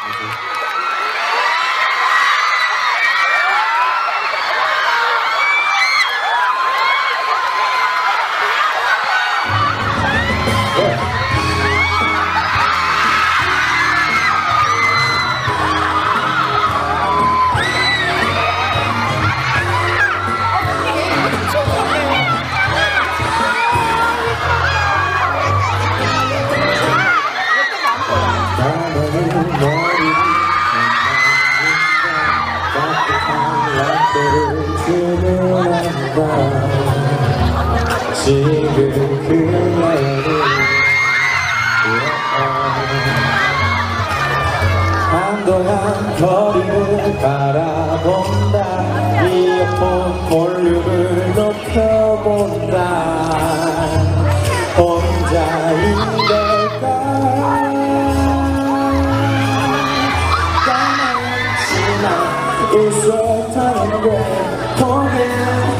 나는 지금 그녀를 한동안 거리를 바라본다. 이어폰 볼륨을 높여본다. 혼자인걸까? 까맣지만 웃었다는 게 포근하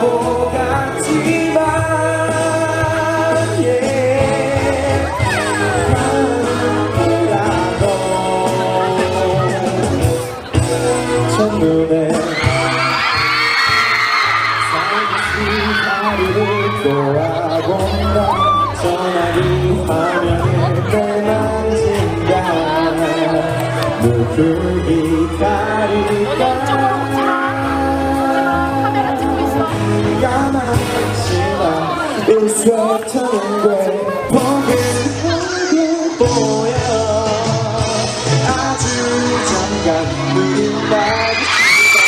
바보 같지만 yeah. 바보라고 첫눈에 살듯이 하루를 꼬아본다 전화기 화면을 빼만진다 웃었다는 게 포근하게 보여 아주 잠깐 눈이 마주치다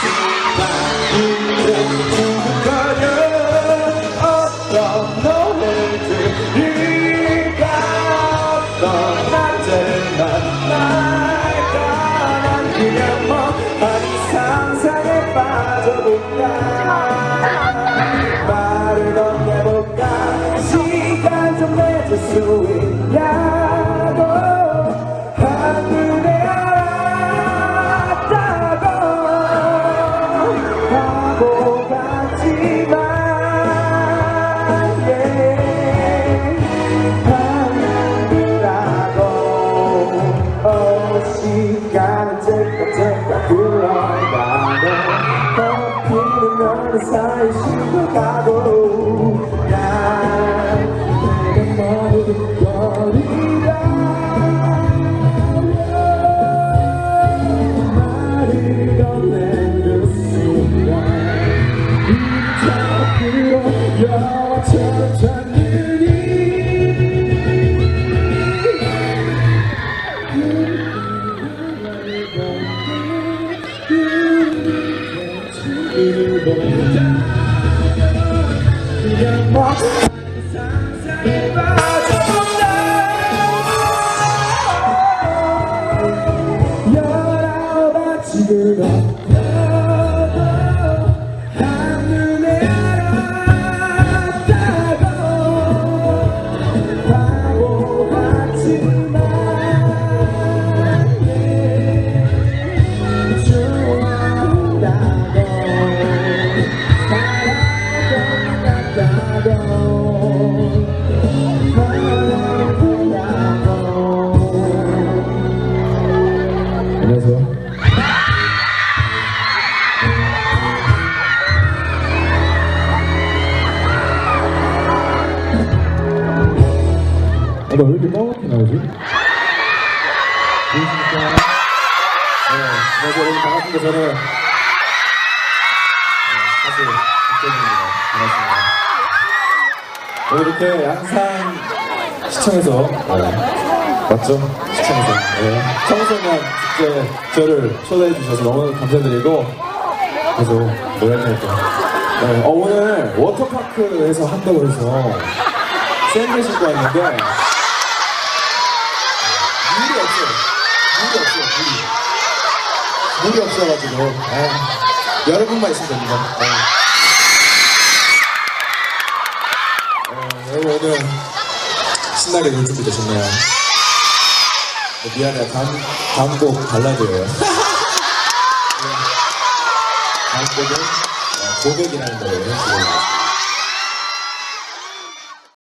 순간인데 두근거려 어떤 들을까 어 너는 사이 식어가고 난 내가 머뭇거리다 말을 건넨 그 순간 끌어요 천천히 그냥 막상 我 나 왜 이렇게 까맣게 나오지? 안녕하십니까. 네, 안녕하세요. 여러분 반갑습니다. 저는 네, 사실 박재민입니다. 반갑습니다. 오늘 이렇게 양산 시청에서 네, 맞죠? 시청에서 네, 청소년 축제 저를 초대해 주셔서 너무 감사드리고 계속 노력할게요. 네, 어, 오늘 워터파크에서 한다고 해서 신고 왔는데 물이 없어요. 물이 없어요. 물이. 물이 없어가지고 아, 여러분만 있으면 됩니다. 네. 어, 여러분 오늘 신나게 놀 준비 되셨나요? 네, 미안해요. 다음, 다음 곡 발라드예요. 다음 곡은 어, 고백이라는 들려드릴게요.